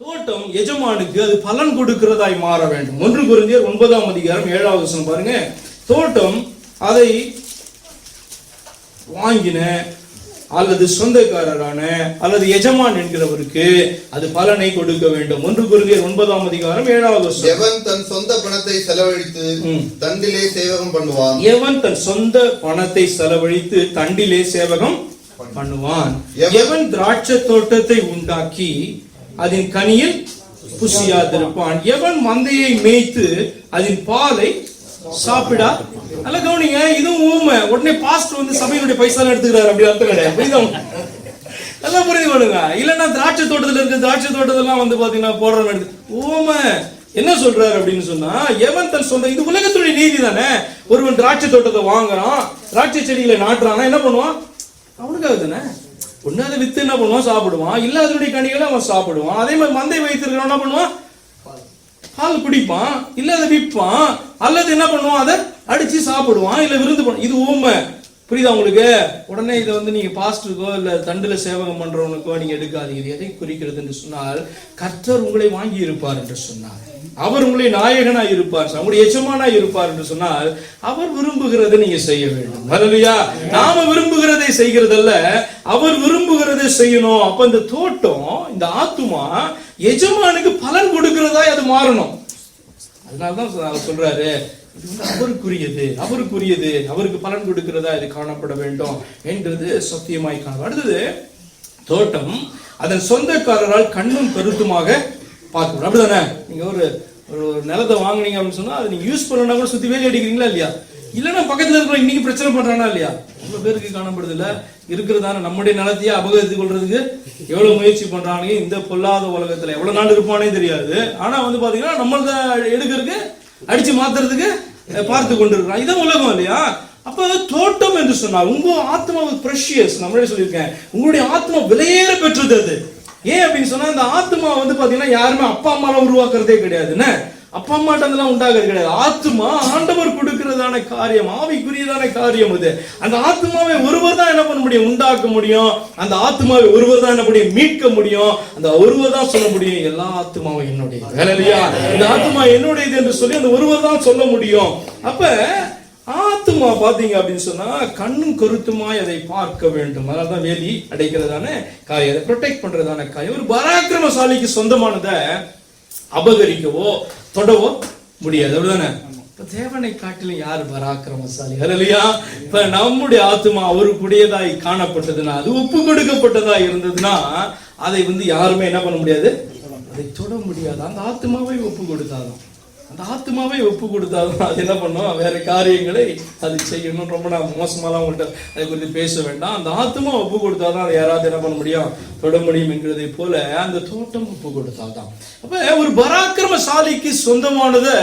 தோட்டம் எஜமானுக்கு அது பலன் கொடுக்கிறதாய் மாற வேண்டும். ஒன்று குருந்தியர் ஒன்பதாம் அதிகாரம் ஏழாவது வசனம் பாருங்க. தோட்டம் அதை வாங்கின அல்லது சொந்தக்காரரான அல்லது எஜமான் என்கிறவருக்கு அது பலனை கொடுக்க வேண்டும். ஒன்று குருந்தியர் ஒன்பதாம் அதிகாரம் ஏழாவது எவன் தன் சொந்த பணத்தை செலவழித்து. தண்டிலே சேவகம் பண்ணுவான்? எவன் தன் சொந்த பணத்தை செலவழித்து தண்டிலே சேவகம் பண்ணுவான். எவன் திராட்சை தோட்டத்தை உண்டாக்கி அதன் கனியில் புசியாதிருப்பான். எவன் மந்தையை மேய்த்து அதன் பாலை சாப்பிடா? நல்ல கவனிங்க இதுவும் ஊமை உடனே பாஸ்டர் வந்து சபையினுடைய பைசா எடுத்துக்கிறாரு அப்படி அர்த்தம் கிடையாது புரியுதா? நல்லா புரிந்து கொள்ளுங்க. இல்லைன்னா திராட்சை தோட்டத்துல இருக்க திராட்சை தோட்டத்தெல்லாம் வந்து பாத்தீங்கன்னா போடுறோம் எடுத்து ஊமை என்ன சொல்றாரு அப்படின்னு சொன்னா எவன் தன் சொந்த இது உலகத்துடைய நீதி தானே. ஒருவன் திராட்சை தோட்டத்தை வாங்குறான் திராட்சை செடிகளை நாட்டுறான்னா என்ன பண்ணுவான்? அவனுக்காக தானே. ஒண்ணு அதை வித்து என்ன பண்ணுவான்? சாப்பிடுவான். இல்ல அதனுடைய கனிகளை அவன் சாப்பிடுவான். அதே மாதிரி மந்தை வைத்திருக்கிறவன் என்ன பண்ணுவான்? பால். குடிப்பான். இல்ல அதை விற்பான். அல்லது என்ன பண்ணுவான்? அதை அடிச்சு சாப்பிடுவான். இல்ல விருந்து பண்ணுவான் இது ஊமை புரியுதா உங்களுக்கு? உடனே இதை வந்து நீங்க பாஸ்டருக்கோ இல்ல தண்டுல சேவகம் பண்றவனுக்கோ நீங்க எடுக்காதீங்க. எதை குறிக்கிறது என்று சொன்னால் கர்த்தர் உங்களை வாங்கி இருப்பார் என்று சொன்னார். அவர் உங்களை நாயகனாய் இருப்பார் நம்முடைய எஜமானாய் இருப்பார் என்று சொன்னால் அவர் விரும்புகிறதை நீங்க செய்ய வேண்டும். மரலியா நாம விரும்புகிறதை செய்கிறதல்ல அவர் விரும்புகிறதை செய்யணும். அப்ப இந்த தோட்டம் இந்த ஆத்துமா எஜமானுக்கு பலன் கொடுக்கிறதா அது மாறணும். அதனாலதான் அவர் சொல்றாரு இது வந்து அவருக்குரியது அவருக்குரியது. அவருக்கு பலன் கொடுக்கிறதா இது காணப்பட வேண்டும் என்றது சத்தியமாய் காணும் அடுத்தது தோட்டம் அதன் சொந்தக்காரரால் கண்ணும் கருத்துமாக பார்க்கணும். அப்படிதானே? நீங்க ஒரு ஒரு ஒரு நிலத்தை வாங்குனீங்க அப்படின்னு சொன்னா அதை நீங்க யூஸ் பண்ணனா கூட சுத்தி வேலி அடிக்கிறீங்களா இல்லையா? இல்லைன்னா பக்கத்துல இருக்கிற இன்னைக்கு பிரச்சனை பண்றானா இல்லையா? எவ்வளவு பேருக்கு காணப்படுது இல்ல இருக்கிறதான நம்முடைய நிலத்தையே அபகரித்து கொள்றதுக்கு எவ்வளவு முயற்சி பண்றானுங்க? இந்த பொல்லாத உலகத்துல எவ்வளவு நாள் இருப்பானே தெரியாது. ஆனா வந்து பாத்தீங்கன்னா நம்மளத எடுக்கிறதுக்கு அடிச்சு மாத்துறதுக்கு பார்த்து கொண்டிருக்கிறான். இதான் உலகம் இல்லையா? அப்ப தோட்டம் என்று சொன்னால் உங்க ஆத்மா ப்ரெஷியஸ் நம்மளே சொல்லியிருக்கேன். உங்களுடைய ஆத்மா விலையேற பெற்றது அது. ஏன் அப்படின்னு சொன்னா இந்த ஆத்மா வந்து பாத்தீங்கன்னா யாருமே அப்பா அம்மாலாம் உருவாக்குறதே கிடையாது. என்ன? அப்பா அம்மாட்ட அதெல்லாம் உண்டாகிறது கிடையாது. ஆத்மா ஆண்டவர் கொடுக்கிறதான காரியம் ஆவிக்குரியதான காரியம் இது. அந்த ஆத்மாவை ஒருவர் தான் என்ன பண்ண முடியும்? உண்டாக்க முடியும். அந்த ஆத்மாவை ஒருவர் தான் என்ன முடியும்? மீட்க முடியும். அந்த ஒருவர் தான் சொல்ல முடியும் எல்லா ஆத்மாவும் என்னுடையது. இல்லையா இந்த ஆத்மா என்னுடையது என்று சொல்லி அந்த ஒருவர் தான் சொல்ல முடியும். அப்ப ஆத்துமா பாத்தீங்க அப்படின்னு சொன்னா கண்ணும் கருத்துமாய் அதை பார்க்க வேண்டும். அதனால தான் வேலி அடைக்கிறதான காரியம். அதை ப்ரொடெக்ட் பண்றதான காரியம். ஒரு பராக்கிரமசாலிக்கு சொந்தமானதை அபகரிக்கவோ தொடவோ முடியாது. அப்படிதானே? தேவனை காட்டிலும் யார் பராக்கிரமசாலி? இல்லையா இப்ப நம்முடைய ஆத்துமா அவருக்குடையதாய் காணப்பட்டதுன்னா அது ஒப்பு கொடுக்கப்பட்டதா இருந்ததுன்னா அதை வந்து யாருமே என்ன பண்ண முடியாது? அதை தொட முடியாது. அந்த ஆத்மாவை ஒப்பு கொடுத்தாதான். அந்த ஆத்மாவை ஒப்பு கொடுத்தாதான் அது என்ன பண்ணும்? வேற காரியங்களை அது செய்யணும். ரொம்ப நான் மோசமாலாம் உங்கள்கிட்ட அதை குறித்து பேச வேண்டாம். அந்த ஆத்மா ஒப்பு கொடுத்தாதான் அதை யாராவது என்ன பண்ண முடியும்? தொட முடியும் என்கிறதை போல அந்த தோட்டம் ஒப்பு கொடுத்தாதான் அப்ப ஒரு பராக்கிரமசாலிக்கு சொந்தமானதை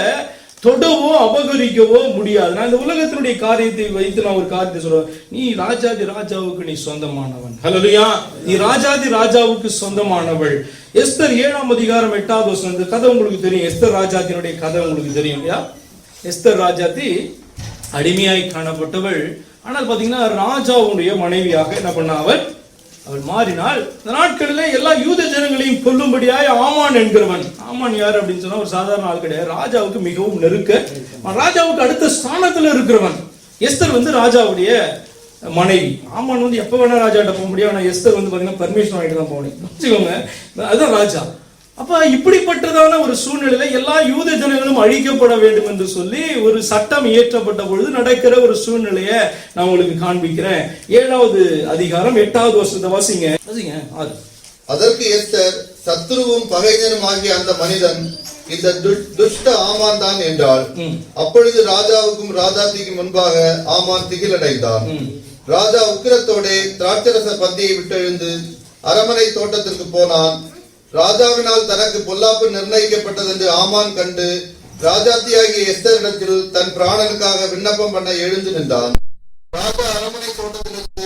தொடவோ அபகரிக்கவோ முடியாது. நான் இந்த உலகத்தினுடைய காரியத்தை வைத்து நான் ஒரு காரியத்தை சொல்றேன். நீ ராஜாதி ராஜாவுக்கு நீ சொந்தமானவன். ஹலோலியா நீ ராஜாதி ராஜாவுக்கு சொந்தமானவள். எஸ்தர் ஏழாம் அதிகாரம் எட்டாவது வருஷம் இந்த கதை உங்களுக்கு தெரியும். எஸ்தர் ராஜாத்தினுடைய கதை உங்களுக்கு தெரியும் இல்லையா? எஸ்தர் ராஜாத்தி அடிமையாய் காணப்பட்டவள். ஆனால் பாத்தீங்கன்னா ராஜாவுடைய மனைவியாக என்ன பண்ண அவள்? அவள் மாறினாள். இந்த நாட்களில் எல்லா யூத ஜனங்களையும் கொல்லும்படியாய் ஆமான் என்கிறவன். ஆமான் யார் அப்படின்னு சொன்னா ஒரு சாதாரண ஆள் கிடையாது. ராஜாவுக்கு மிகவும் நெருக்க. ராஜாவுக்கு அடுத்த ஸ்தானத்துல இருக்கிறவன். எஸ்தர் வந்து ராஜாவுடைய மனைவி. ஆமான் வந்து எப்போ வேணா ராஜாட்ட போக முடியும். ஆனால் எஸ்தர் வந்து பார்த்தீங்கன்னா பர்மிஷன் வாங்கிட்டு தான் போகணும். வச்சுக்கோங்க அதுதான் ராஜா. அப்போ இப்படிப்பட்டதான ஒரு சூழ்நிலையில எல்லா யூத ஜனங்களும் அழிக்கப்பட வேண்டும் என்று சொல்லி ஒரு சட்டம் இயற்றப்பட்ட பொழுது நடக்கிற ஒரு சூழ்நிலையை நான் உங்களுக்கு காண்பிக்கிறேன். ஏழாவது அதிகாரம் எட்டாவது வருஷத்தை வாசிங்க. வாசிங்க. அதற்கு எஸ்தர் சத்ருவும் பகைஞனும் ஆகிய அந்த மனிதன் இந்த துஷ்ட ஆமான் தான் என்றாள் ம். அப்பொழுது ராஜாவுக்கும் ராஜாத்திக்கு முன்பாக ஆமான் திகிலடைந்தான். ராஜா உக்கிரத்தோடே திராட்சரச பந்தியை விட்டெழுந்து அரமனை தோட்டத்திற்கு போனான் ராஜாவினால் தனக்கு பொல்லாப்பு நிர்ணயிக்கப்பட்டதென்று ஆமான் கண்டு ராஜாத்தியாகிய எஸ்தரிடத்தில் தன் பிராணனுக்காக விண்ணப்பம் பண்ண எழுந்து நின்றான் ராஜா அரமனை தோட்டத்திலிருந்து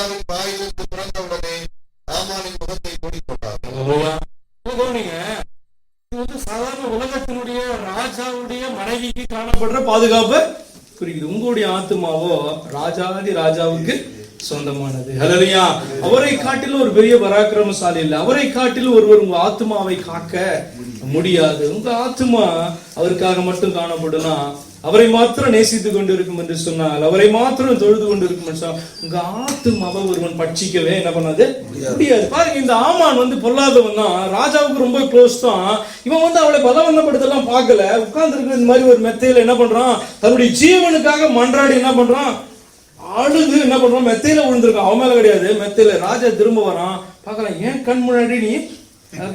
வார்த்தை ராஜாவின் வாயிலிருந்து பிறந்தவுடனே ஆமானின் முகத்தை மூடிக்கொண்டார். கவனிங்க இது வந்து சாதாரண உலகத்தினுடைய ராஜாவுடைய மனைவிக்கு காணப்படுற பாதுகாப்பு புரியுது உங்களுடைய ஆத்மாவோ ராஜாதி ராஜாவுக்கு சொந்தமானது. ஹலரியா அவரை காட்டிலும் ஒரு பெரிய பராக்கிரமசாலி இல்லை. அவரை காட்டிலும் ஒருவர் உங்க ஆத்மாவை காக்க முடியாது. உங்க ஆத்மா அவருக்காக மட்டும் காணப்படுனா அவரை மாத்திரம் நேசித்துக் கொண்டிருக்கும் என்று சொன்னால் அவரை மாத்திரம் தொழுது கொண்டிருக்கும் என்று சொன்னால் உங்க ஆத்மாவை ஒருவன் பட்சிக்கவே என்ன பண்ணாது? முடியாது. பாருங்க இந்த ஆமான் வந்து பொல்லாதவன் தான். ராஜாவுக்கு ரொம்ப க்ளோஸ் தான். இவன் வந்து அவளை பலவந்தப்படுத்தலாம் பார்க்கல. உட்கார்ந்து இந்த மாதிரி ஒரு மெத்தையில என்ன பண்றான்? தன்னுடைய ஜீவனுக்காக மன்றாடி என்ன பண்றான்? அழுது என்ன பண்றான்? மெத்தையில விழுந்திருக்கான். அவன் மேல கிடையாது. மெத்தையில ராஜா திரும்ப வரான். பார்க்கலாம் ஏன் கண் முன்னாடி நீ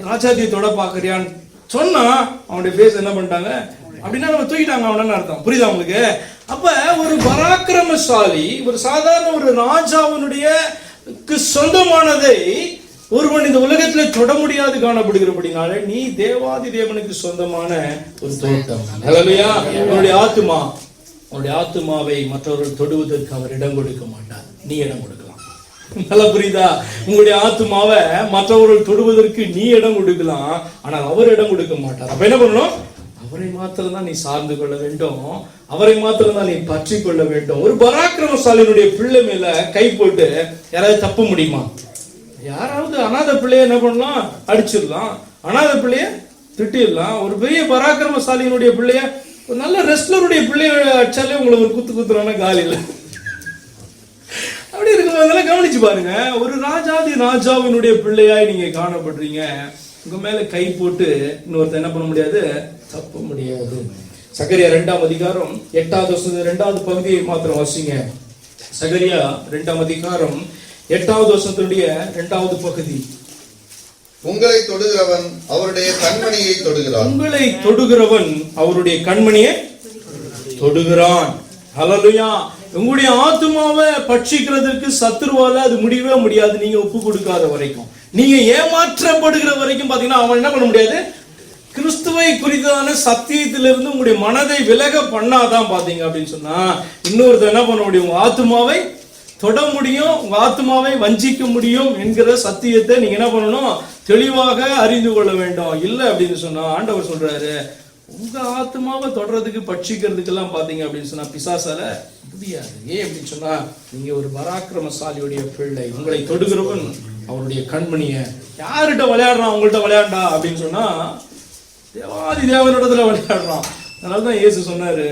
ராஜாத்தியை தொட பாக்குறியான்னு சொன்னா அவனுடைய ஃபேஸ் என்ன பண்ணிட்டாங்க? அப்படின்னா நம்ம தூக்கிட்டாங்க அவனன்னு அர்த்தம்? புரியுதா உங்களுக்கு? அப்ப ஒரு பராக்கிரமசாலி ஒரு சாதாரண ஒரு ராஜாவினுடைய சொந்தமானதை ஒருவன் இந்த உலகத்துல தொட முடியாது காணப்படுகிறபடினால நீ தேவாதி தேவனுக்கு சொந்தமான ஒரு தோட்டம். நிலைமையா உன்னுடைய ஆத்துமா உன்னுடைய ஆத்துமாவை மற்றவர்கள் தொடுவதற்கு அவர் இடம் கொடுக்க மாட்டார். நீ இடம் கொடுக்கலாம். நல்லா புரியுதா? உங்களுடைய ஆத்துமாவை மற்றவர்கள் தொடுவதற்கு நீ இடம் கொடுக்கலாம் ஆனால் அவர் இடம் கொடுக்க மாட்டார். அப்ப என்ன பண்ணணும்? அவரை மாத்திரம் தான் நீ சார்ந்து கொள்ள வேண்டும். அவரை மாத்திரம் தான் நீ பற்றி கொள்ள வேண்டும். ஒரு பராக்கிரமசாலியினுடைய பிள்ளை மேல கை போட்டு யாராவது தப்ப முடியுமா? யாராவது அனாதை பிள்ளைய என்ன பண்ணலாம்? அடிச்சிடலாம். அனாதை பிள்ளைய திட்டிடலாம். ஒரு பெரிய பராக்கிரமசாலியினுடைய பிள்ளைய ஒரு நல்ல ரெஸ்லருடைய பிள்ளைய அடிச்சாலே உங்களை ஒரு குத்து குத்துறான? காலி அப்படி அப்படி இருக்கும்போதெல்லாம் கவனிச்சு பாருங்க. ஒரு ராஜாதி ராஜாவினுடைய பிள்ளையாய் நீங்க காணப்படுறீங்க. உங்க மேல கை போட்டு இன்னொருத்த என்ன பண்ண முடியாது? தப்ப முடியாது. சகரியா ரெண்டாம் அதிகாரம் எட்டாவது வருஷத்து ரெண்டாவது பகுதியை மாத்திரம் வாசிங்க. சகரியா ரெண்டாம் அதிகாரம் எட்டாவது வருஷத்துடைய ரெண்டாவது பகுதி. உங்களை தொடுகிறவன் அவருடைய கண்மணியை தொடுகிறான். உங்களை தொடுகிறவன் அவருடைய கண்மணியை தொடுகிறான். ஹalleluya. உங்களுடைய ஆத்துமாவை பட்சிக்கிறதுக்கு சத்துருவால அது முடியவே முடியாது. நீங்க ஒப்பு கொடுக்காத வரைக்கும். நீங்க ஏமாற்றப்படுகிற வரைக்கும் பாத்தீங்கன்னா அவன் என்ன பண்ண முடியாது? கிறிஸ்துவை குறித்தான சத்தியத்திலிருந்து உங்களுடைய மனதை விலக பண்ணாதான் பாத்தீங்க அப்படின்னு சொன்னா இன்னொருத்த என்ன பண்ண முடியும்? உங்க ஆத்துமாவை தொட முடியும் உங்க ஆத்மாவை வஞ்சிக்க முடியும் என்கிற சத்தியத்தை நீங்க என்ன பண்ணணும்? தெளிவாக அறிந்து கொள்ள வேண்டும். இல்ல அப்படின்னு சொன்னா ஆண்டவர் சொல்றாரு உங்க ஆத்மாவை தொடர்றதுக்கு பட்சிக்கிறதுக்கெல்லாம் பாத்தீங்க அப்படின்னு சொன்னா பிசாசால முடியாது. ஏன் அப்படின்னு சொன்னா நீங்க ஒரு பராக்கிரமசாலியுடைய பிள்ளை உங்களை தொடுகிறவன் அவருடைய கண்மணிய. யார்கிட்ட விளையாடுறான்? உங்கள்கிட்ட விளையாண்டா அப்படின்னு சொன்னா தேவாதி தேவனிடத்துல விளையாடுறான். அதனாலதான் இயேசு சொன்னாரு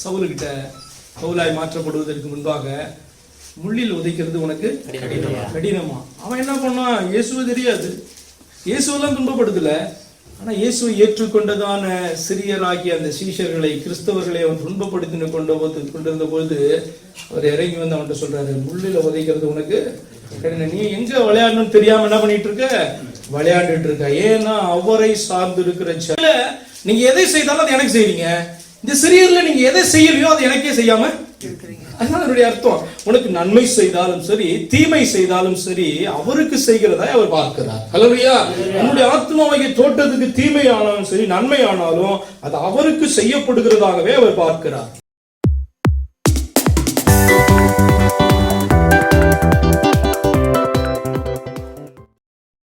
சவுலுக்கிட்ட பவுலாய் மாற்றப்படுவதற்கு முன்பாக முள்ளில் உதைக்கிறது உனக்கு கடினமா? அவன் என்ன பண்ணான்? இயேசுவை தெரியாது. இயேசுவெல்லாம் துன்பப்படுத்தல. ஆனா இயேசுவை ஏற்றுக்கொண்டதான சிறியராகிய அந்த சீஷர்களை கிறிஸ்தவர்களை அவன் துன்பப்படுத்தின கொண்ட போது கொண்டிருந்த பொழுது அவர் இறங்கி வந்து அவன்கிட்ட சொல்றாரு முள்ளில உதைக்கிறது உனக்கு கடினம். நீ எங்க விளையாடணும்னு தெரியாம என்ன பண்ணிட்டு இருக்க? விளையாண்டுட்டு இருக்க? ஏன்னா அவரை சார்ந்து இருக்கிற ஜன நீங்க எதை செய்தாலும் அது எனக்கு செய்றீங்க. இந்த சிறியர்ல நீங்க எதை செய்யலையோ அது எனக்கே செய்யாம அதுதான் அதனுடைய அர்த்தம். உனக்கு நன்மை செய்தாலும் சரி தீமை செய்தாலும் சரி அவருக்கு செய்கிறதா அவர் பார்க்கிறார். ஹalleluya உன்னுடைய ஆத்மாவை தோட்டத்துக்கு தீமை ஆனாலும் சரி நன்மை ஆனாலும் அது அவருக்கு செய்யப்படுகிறதாகவே அவர் பார்க்கிறார்.